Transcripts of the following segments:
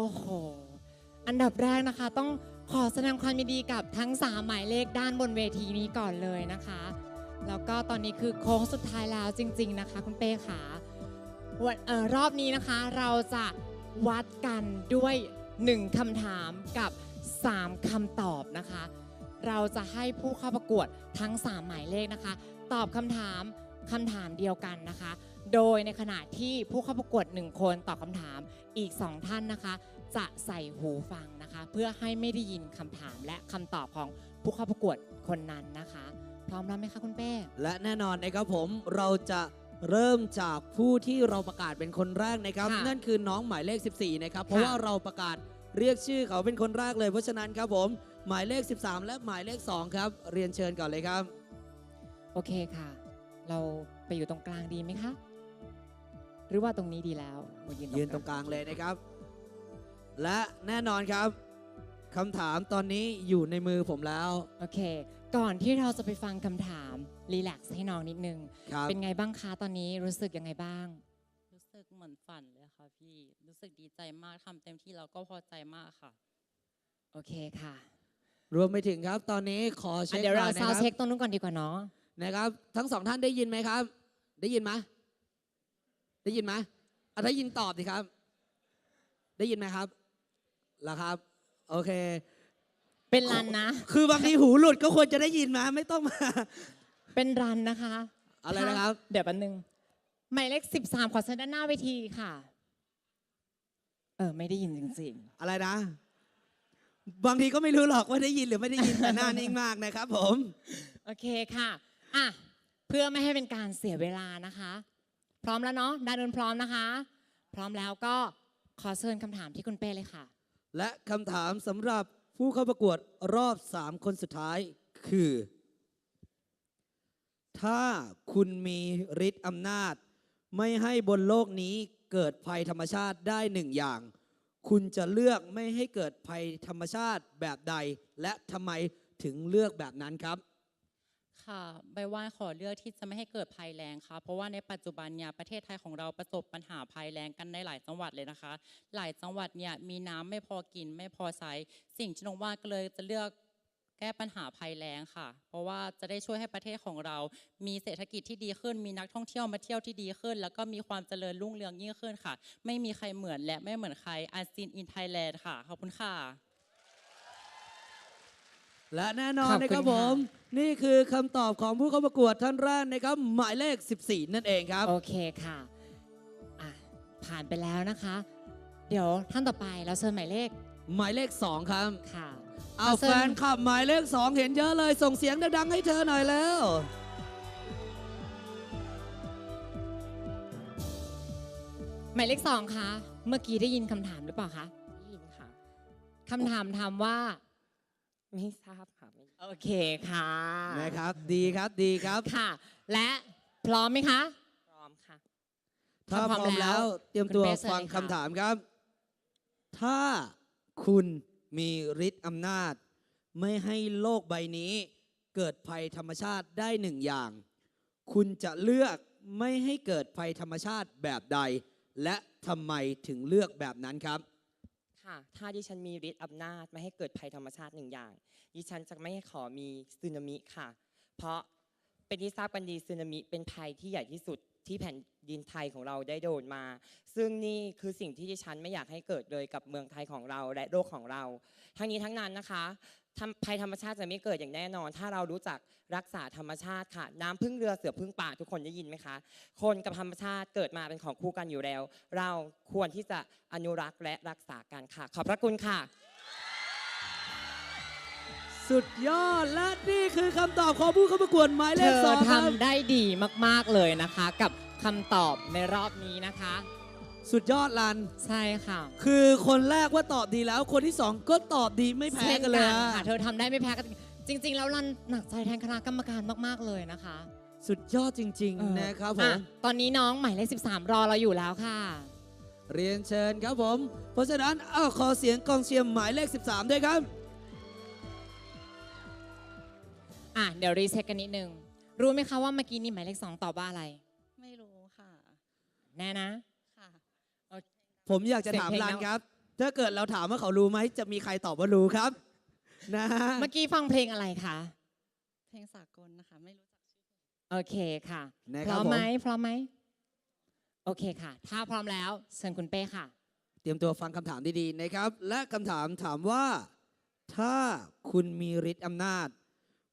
โอ้โห อันดับแรกนะคะ ต้องขอแสดงความยินดีกับทั้ง 3 หมายเลขด้านบนเวทีนี้ก่อนเลยนะคะ แล้วก็ตอนนี้คือโค้งสุดท้ายแล้วจริง ๆ นะคะ คุณเป้ขาวันเอ่อรอบนี้นะคะเราจะวัดกันด้วย 1คำถามกับ 3คำตอบนะคะ เราจะให้ผู้เข้าประกวดทั้ง 3 หมายเลขนะคะ ตอบคำถามคำถามเดียวกันนะคะ โดยในขณะที่ผู้เข้าประกวด 1 คนตอบคำถามอีก 2 ท่านนะคะ จะใส่หูฟังนะคะ เพื่อให้ไม่ได้ยินคำถามและคำตอบของผู้เข้าประกวดคนนั้นนะคะ พร้อมแล้วไหมคะคุณเป้ และแน่นอนนะครับผมเราจะเริ่มจากผู้ที่เราประกาศเป็นคนแรกนะครับ ค่ะนั่นคือน้องหมายเลข 14 นะครับ เพราะค่ะ ว่าเราประกาศเรียกชื่อเขาเป็นคนแรกเลยเพราะฉะนั้นครับผมหมายเลข 13 และหมายเลข 2 ครับ เรียนเชิญก่อนเลยครับ โอเคค่ะ เราไปอยู่ตรงกลางดีไหมคะ หรือว่าตรงนี้ดีแล้วมายืนยืนตรงกลางเลยนะครับ และแน่นอนครับคำถามตอนนี้อยู่ในมือผมแล้ว โอเค ก่อนที่เราจะไปฟังคำถามรีแลกซ์ให้น้องนิดนึงครับเป็นไงบ้างคะตอนนี้รู้สึกยังไงบ้าง รู้สึกเหมือนฝันเลยค่ะพี่ รู้สึกดีใจมากทำเต็มที่แล้วก็พอใจมากค่ะ โอเคค่ะ รวมไปถึงครับตอนนี้ขอเช็อะคเดี๋ยวหเราน่อยนะซาวคเช็รัคบตรงนู้นก่อนดีกว่าเนาะนะครับ ทั้งสองท่านได้ยินไหมครับ ได้ยินไหม ได้ยินไหมอะถ้ายินตอบสิครับ ได้ยินไหมครับล่ะครับ โอเค เป็นรันนะ คือบางทีหูหลุดก็ควรจะได้ยินมาไม่ต้องมา เป็นรันนะคะอะไรนะครับ เดี๋ยวแป๊บนึงหมายเลข13ขอเชิญด้านหน้าเวทีค่ะ เออ ไม่ได้ยินจริงอะไรนะ บางทีก็ไม่รู้หรอกว่าได้ยินหรือไม่ได้ยินแต่หน้านิ่งมากนะครับผม ๆ โอเคค่ะ อะ เพื่อไม่ให้เป็นการเสียเวลานะคะ พร้อมแล้วเนาะดานนนพร้อมนะคะ พร้อมแล้วก็ขอเชิญคำถามที่คุณเป้เลยค่ะ และคำถามสำหรับผู้เข้าประกวดรอบ 3 คนสุดท้ายคือ ถ้าคุณมีฤทธิ์อำนาจ ไม่ให้บนโลกนี้เกิดภัยธรรมชาติได้หนึ่งอย่าง คุณจะเลือกไม่ให้เกิดภัยธรรมชาติแบบใด และทำไมถึงเลือกแบบนั้นครับ ค่ะใบว่าขอเลือกที่จะไม่ให้เกิดภัยแรงค่ะ เพราะว่าในปัจจุบันเนี่ยประเทศไทยของเราประสบปัญหาภัยแรงกันในหลายจังหวัดเลยนะคะ หลายจังหวัดเนี่ยมีน้ำไม่พอกินไม่พอใช้สิ่งที่น้องว่าก็เลยจะเลือกแก้ปัญหาภัยแรงค่ะ เพราะว่าจะได้ช่วยให้ประเทศของเรา มีเศรษฐกิจที่ดีขึ้น มีนักท่องเที่ยวมาเที่ยวที่ดีขึ้น แล้วก็มีความเจริญรุ่งเรืองยิ่งขึ้นค่ะ ไม่มีใครเหมือนและไม่เหมือนใครอาซีนอินไทยแลนด์ค่ะ ขอบคุณค่ะ และแน่นอนขอบคุณนะครับค่ะผม นี่คือคำตอบของผู้เข้าประกวดท่านแรกนะครับ หมายเลข 14 นั่นเองครับ โอเคค่ะอะ ผ่านไปแล้วนะคะ เดี๋ยวท่านต่อไปเราเชิญหมายเลข หมายเลข 2 ครับ ค่ะ เอาขอเชิแฟญนขับหมายเลข 2 เห็นเยอะเลย ส่งเสียงดังๆให้เธอหน่อยแล้วหมายเลขสองคะ เมื่อกี้ได้ยินคำถามหรือเปล่าคะ ได้ยินค่ะ คำถามถามว่า ไม่ทราบค่ะไม่โอเคค่ะ นะครับ ดีครับดีครับค่ะ และพร้อมไหมคะ พร้อมค่ะ ถ้าถ้าพพร้ร้ออมมแล้แล้ววเตรียมตัวคุณเบสฟังเลยค่ะ คำถามครับ ถ้าคุณมีฤทธิ์อำนาจ ไม่ให้โลกใบนี้ เกิดภัยธรรมชาติได้หนึ่งอย่าง คุณจะเลือกไม่ให้เกิดภัยธรรมชาติแบบใด และทำไมถึงเลือกแบบนั้นครับ ค่ะ ถ้าดิฉันมีฤทธิ์อำนาจไม่ให้เกิดภัยธรรมชาติหนึ่งอย่าง ดิฉันจะไม่ขอมีสึนามิค่ะ เพราะเป็นที่ทราบกันดีสึนามิเป็นภัยที่ใหญ่ที่สุด ที่แผ่นดินไทยของเราได้โดนมา ซึ่งนี่คือสิ่งที่ดิฉันไม่อยากให้เกิดเลยกับเมืองไทยของเราและโลกของเรา ทั้งนี้ทั้งนั้นนะคะภัยธรรมชาติจะไม่เกิดอย่างแน่นอน ถ้าเรารู้จักรักษาธรรมชาติค่ะ น้ำพึ่งเรือเสือพึ่งป่าทุกคนได้ยินไหมคะ คนกับธรรมชาติเกิดมาเป็นของคู่กันอยู่แล้ว เราควรที่จะอนุรักษ์และรักษากันค่ะ ขอบพระคุณค่ะ สุดยอดและนี่คือคำตอบของผู้เข้าประกวดหมายเลเธขอสองครับ ทำได้ดีมากๆเลยนะคะ กับคำตอบในรอบนี้นะคะ สุดยอดลัน ใช่ค่ะคือคนแรกว่าตอบดีแล้ว คนที่สองก็ตอบดีไม่แพ้กันเลยช่อะค่ะ เธอทำได้ไม่แพ้กันจริง ๆ แล้วรันหนักใจแทนคณะกรรมการมากๆเลยนะคะสุดยอดจริง เออๆ นะครับผอะมตอนนี้น้องหมายเลข13 รอเราอยู่แล้วค่ะ เรียนเชิญครับผม เพราะฉะนั้นเอาขอเสียงกองเชียร์หมายเลข 13 ด้วยครับ อะเดี๋ยวรีเช็คกันนิดนึง รู้ไหมคะว่าเมื่อกี้นี่หมายเลข2ตอบว่าอะไร ไม่รู้ค่ะ แน่นะ ค่ะ ผมอยากจะเสียงถามเพลงลันแล้ว ครับ ถ้าเกิดเราถามว่าเขารู้ไหมจะมีใครตอบว่ารู้ครับ นะฮะ เมื่อกี้ฟังเพลงอะไรคะเพลงสากลนะคะ ไม่รู้จักชื่อ โอเคค่ะนะพครัร้บอมผมไหมพร้อมไหมโอเคค่ะ ถ้าพร้อมแล้วเชิญคุณเป้ค่ะ เตรียมตัวฟังคำถามดีๆนะครับ และคำถามถามว่า ถ้าคุณมีฤทธิ์อำนาจ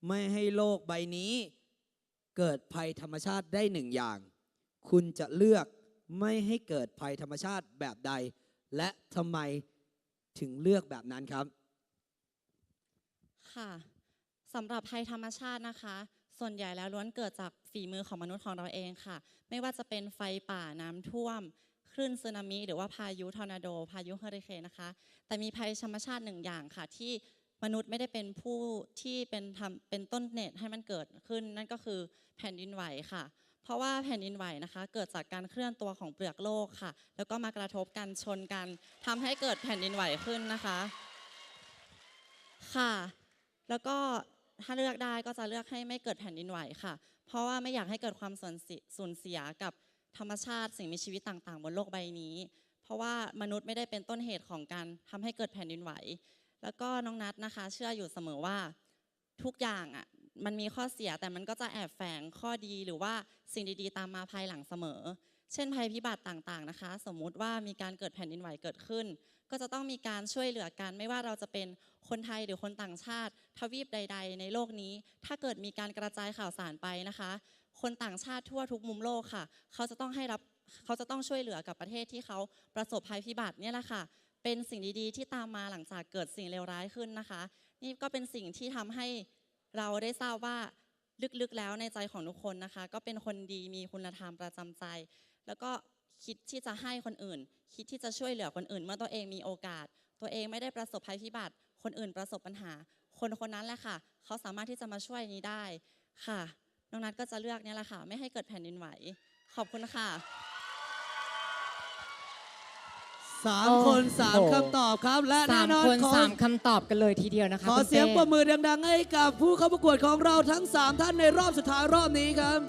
ไม่ให้โลกใบนี้ เกิดภัยธรรมชาติได้หนึ่งอย่าง คุณจะเลือกไม่ให้เกิดภัยธรรมชาติแบบใด และทำไมถึงเลือกแบบนั้นครับ ค่ะสำหรับภัยธรรมชาตินะคะ ส่วนใหญ่แล้วล้วนเกิดจากฝีมือของมนุษย์ของเราเองค่ะ ไม่ว่าจะเป็นไฟป่าน้ำท่วมคลื่นสึนามิหรือว่าพายุทอร์นาโด พายุเฮอริเคนนะคะ แต่มีภัยธรรมชาติหนึ่งอย่างค่ะ ที่ มนุษย์ไม่ได้เป็นผู้ที่เป็นทำเป็นต้นเหตุให้มันเกิดขึ้น นั่นก็คือแผ่นดินไหวค่ะ เพราะว่าแผ่นดินไหวนะคะ เกิดจากการเคลื่อนตัวของเปลือกโลกค่ะ แล้วก็มากระทบกันชนกันทำให้เกิดแผ่นดินไหวขึ้นนะคะ ค่ะ แล้วก็ถ้าเลือกได้ก็จะเลือกให้ไม่เกิดแผ่นดินไหวค่ะ เพราะว่าไม่อยากให้เกิดความสูญเสียกับธรรมชาติสิ่งมีชีวิตต่างๆ บนโลกใบนี้ เพราะว่ามนุษย์ไม่ได้เป็นต้นเหตุของการทำให้เกิดแผ่นดินไหว แล้วก็น้องนัทนะคะ เชื่ออยู่เสมอว่าทุกอย่างอะมันมีข้อเสียแต่มันก็จะแอบแฝงข้อดีหรือว่าสิ่งดีๆ ตามมาภายหลังเสมอ เช่นภัยพิบัติต่างๆนะคะ สมมุติว่ามีการเกิดแผ่นดินไหวเกิดขึ้น ก็จะต้องมีการช่วยเหลือกัน ไม่ว่าเราจะเป็นคนไทยหรือคนต่างชาติ ทวีปใด ๆ ในโลกนี้ ถ้าเกิดมีการกระจายข่าวสารไปนะคะ คนต่างชาติทั่วทุกมุมโลกค่ะ เขาจะต้องให้รับเขาจะต้องช่วยเหลือกับประเทศที่เขาประสบภัยพิบัติเนี่ยแหละค่ะ เป็นสิ่งดีๆ ที่ตามมาหลังจากเกิดสิ่งเลวร้ายขึ้นนะคะ นี่ก็เป็นสิ่งที่ทำให้เราได้ทราบว่าลึกๆแล้วในใจของทุกคนนะคะ ก็เป็นคนดีมีคุณธรรมประจำใจ แล้วก็คิดที่จะให้คนอื่น คิดที่จะช่วยเหลือคนอื่น เมื่อตัวเองมีโอกาส ตัวเองไม่ได้ประสบภัยพิบัติ คนอื่นประสบปัญหา คนคนนั้นแหละค่ะ เขาสามารถที่จะมาช่วยนี้ได้ค่ะน้องนัทก็จะเลือกเนี่ยแหละค่ะ ไม่ให้เกิดแผ่นดินไหว ขอบคุณค่ะ สามโอ้คนสามโห คำตอบครับ และสาแน่มนอนคนขอสามคำตอบกันเลยทีเดียวนะคะขอคุณเสียงป้ปรบมือดังๆให้กับผู้เข้าประกวดของเราทั้ง 3 ท่านในรอบสุดท้ายรอบนี้ครับ